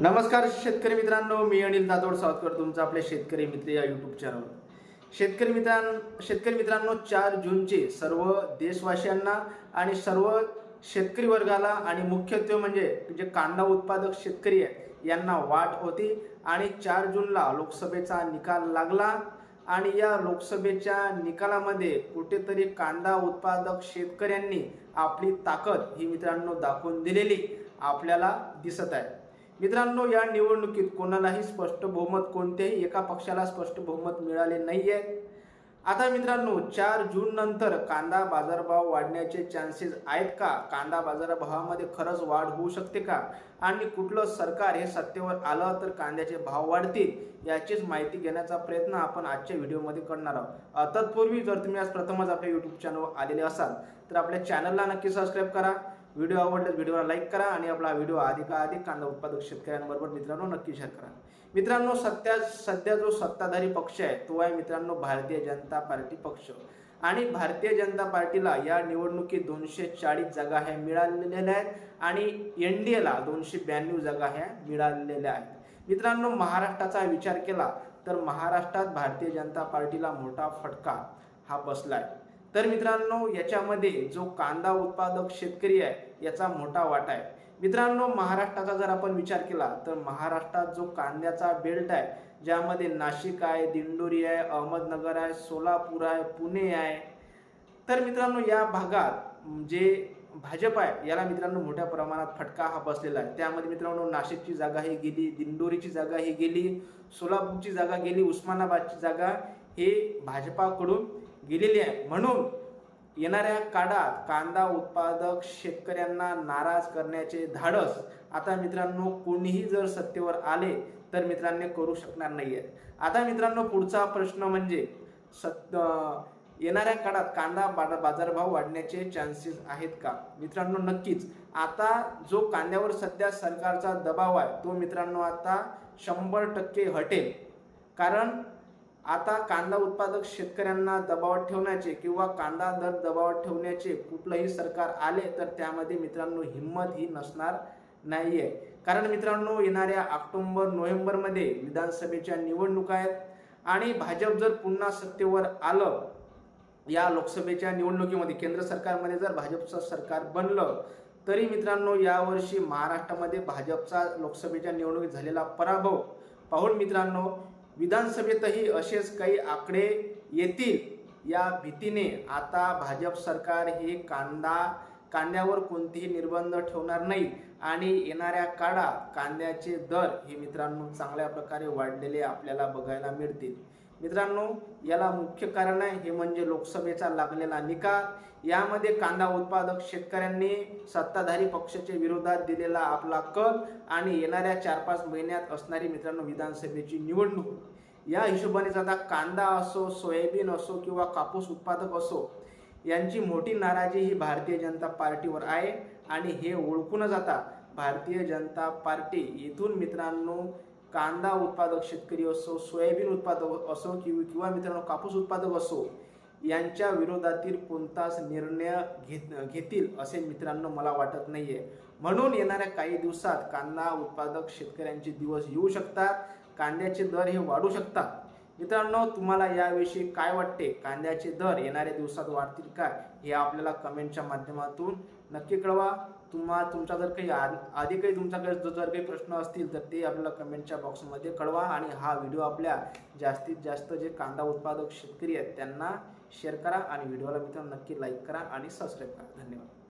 नमस्कार शेतकरी मित्रांनो मी अनिल दातोड सावतकर तुमचं आपले शेतकरी मित्र या यूट्यूब चॅनलवर शेतकरी मित्रां शेतकरी मित्रांनो चार जूनचे सर्व देशवासियांना आणि सर्व शेतकरी वर्गाला आणि मुख्यत्वे म्हणजे जे कांदा उत्पादक शेतकरी आहे यांना वाट होती आणि चार जूनला लोकसभेचा निकाल लागला आणि या लोकसभेच्या निकालामध्ये कुठेतरी कांदा उत्पादक शेतकऱ्यांनी आपली ताकद ही मित्रांनो दाखवून दिलेली आपल्याला दिसत आहे. मित्रांनो या निवडणुकीत कोणालाही स्पष्ट बहुमत कोणत्याही एका पक्षाला स्पष्ट बहुमत मिळाले नाही आहे आता मित्रांनो चार जून नंतर कांदा बाजारभाव वाढण्याचे चान्सेस आहेत का? कांदा बाजारभावामध्ये खरंच वाढ होऊ शकते का? आणि कुठलं सरकार हे सत्तेवर आलं तर कांद्याचे भाव वाढतील याचीच माहिती घेण्याचा प्रयत्न आपण आजच्या व्हिडिओमध्ये करणार आहोत. तत्पूर्वी जर तुम्ही आज प्रथमच आपल्या यूट्यूब चॅनलवर आलेले असाल तर आपल्या चॅनलला नक्की सबस्क्राईब करा. व्हिडिओ आवडल्यास व्हिडिओला लाईक करा आणि आपला व्हिडिओ अधिकाधिक कांदा उत्पादक शेतकऱ्यांबरोबर मित्रांनो नक्की शेअर करा. मित्रांनो सध्या सध्या जो सत्ताधारी पक्ष आहे तो आहे मित्रांनो भारतीय जनता पार्टी पक्ष. आणि भारतीय जनता पार्टीला या निवडणुकीत दोनशे चाळीस जागा ह्या मिळालेल्या आहेत आणि एन डी एला दोनशे ब्याण्णव जागा ह्या मिळालेल्या आहेत. मित्रांनो महाराष्ट्राचा विचार केला तर महाराष्ट्रात भारतीय जनता पार्टीला मोठा फटका हा बसला आहे तर मित्रांनो याच्यामध्ये जो कांदा उत्पादक शेतकरी आहे याचा मोठा वाटा आहे. मित्रांनो महाराष्ट्राचा जर आपण विचार केला तर महाराष्ट्रात जो कांद्याचा बेल्ट आहे ज्यामध्ये नाशिक आहे दिंडोरी आहे अहमदनगर आहे सोलापूर आहे पुणे आहे तर मित्रांनो या भागात जे भाजप आहे याला मित्रांनो मोठ्या प्रमाणात फटका हा बसलेला आहे. त्यामध्ये मित्रांनो नाशिकची जागा ही गेली दिंडोरीची जागा ही गेली सोलापूरची जागा गेली उस्मानाबादची जागा हे भाजपाकडून गेलेली आहे. म्हणून येणाऱ्या काळात कांदा उत्पादक शेतकऱ्यांना नाराज करण्याचे धाडस आता मित्रांनो कोणीही जर सत्तेवर आले तर मित्रांनी करू शकणार नाही आहेत आता मित्रांनो पुढचा प्रश्न म्हणजे सत येणाऱ्या काळात कांदा बा- बाजारभाव वाढण्याचे चान्सेस आहेत का? मित्रांनो नक्कीच. आता जो कांद्यावर सध्या सरकारचा दबाव आहे तो मित्रांनो आता शंभर टक्के हटेल. कारण आता कांदा उत्पादक शेतकऱ्यांना दबावात ठेवण्याचे किंवा कांदा दर दबावात ठेवण्याचे कुठलंही सरकार आले तर त्यामध्ये मित्रांनो हिंमत ही नसणार आहे कारण मित्रांनो येणाऱ्या ऑक्टोंबर नोव्हेंबरमध्ये विधानसभेच्या निवडणुका आहेत आणि भाजप जर पुन्हा सत्तेवर आलं या लोकसभेच्या निवडणुकीमध्ये केंद्र सरकारमध्ये जर भाजपचं सरकार बनलं तरी मित्रांनो यावर्षी महाराष्ट्रामध्ये भाजपचा लोकसभेच्या निवडणुकीत झालेला पराभव पाहून मित्रांनो विधानसभेतही असेच काही आकडे येतील या भीतीने आता भाजप सरकार हे कांदा कांद्यावर कोणतेही निर्बंध ठेवणार नाही आणि येणाऱ्या काळात कांद्याचे दर हे मित्रांनो चांगल्या प्रकारे वाढलेले आपल्याला बघायला मिळतील. मित्रांनो याला मुख्य कारण आहे हे म्हणजे लोकसभेचा लागलेला निकाल. यामध्ये कांदा उत्पादक शेतकऱ्यांनी सत्ताधारी पक्षाच्या विरोधात दिलेला आपला कल आणि येणाऱ्या चार पाच महिन्यात असणारी मित्रांनो विधानसभेची निवडणूक. या हिशोबाने आता कांदा असो सोयाबीन असो किंवा कापूस उत्पादक असो यांची मोठी नाराजी ही भारतीय जनता पार्टीवर आहे. आणि हे ओळखूनच जाता भारतीय जनता पार्टी इथून मित्रांनो कांदा उत्पादक शेतकरी असो सोयाबीन उत्पादक असो किंवा किंवा मित्रांनो कापूस उत्पादक असो यांच्या विरोधातील कोणताच निर्णय घेत घेतील असे मित्रांनो मला वाटत नाही आहे म्हणून येणाऱ्या काही दिवसात कांदा उत्पादक शेतकऱ्यांचे दिवस येऊ शकतात कांद्याचे दर हे वाढू शकतात. मित्रांनो तुम्हाला याविषयी काय वाटते? कांद्याचे दर येणाऱ्या दिवसात वाढतील का? हे आपल्याला कमेंटच्या माध्यमातून नक्की कळवा. तुम्हा तुमचा जर काही आधी काही तुमच्याकडे जर जर काही प्रश्न असतील तर ते आपल्याला कमेंटच्या बॉक्समध्ये कळवा आणि हा व्हिडिओ आपल्या जास्तीत जास्त जे कांदा उत्पादक शेतकरी आहेत त्यांना शेअर करा आणि व्हिडिओला मित्रांनो नक्की लाईक करा आणि सबस्क्राईब करा. धन्यवाद.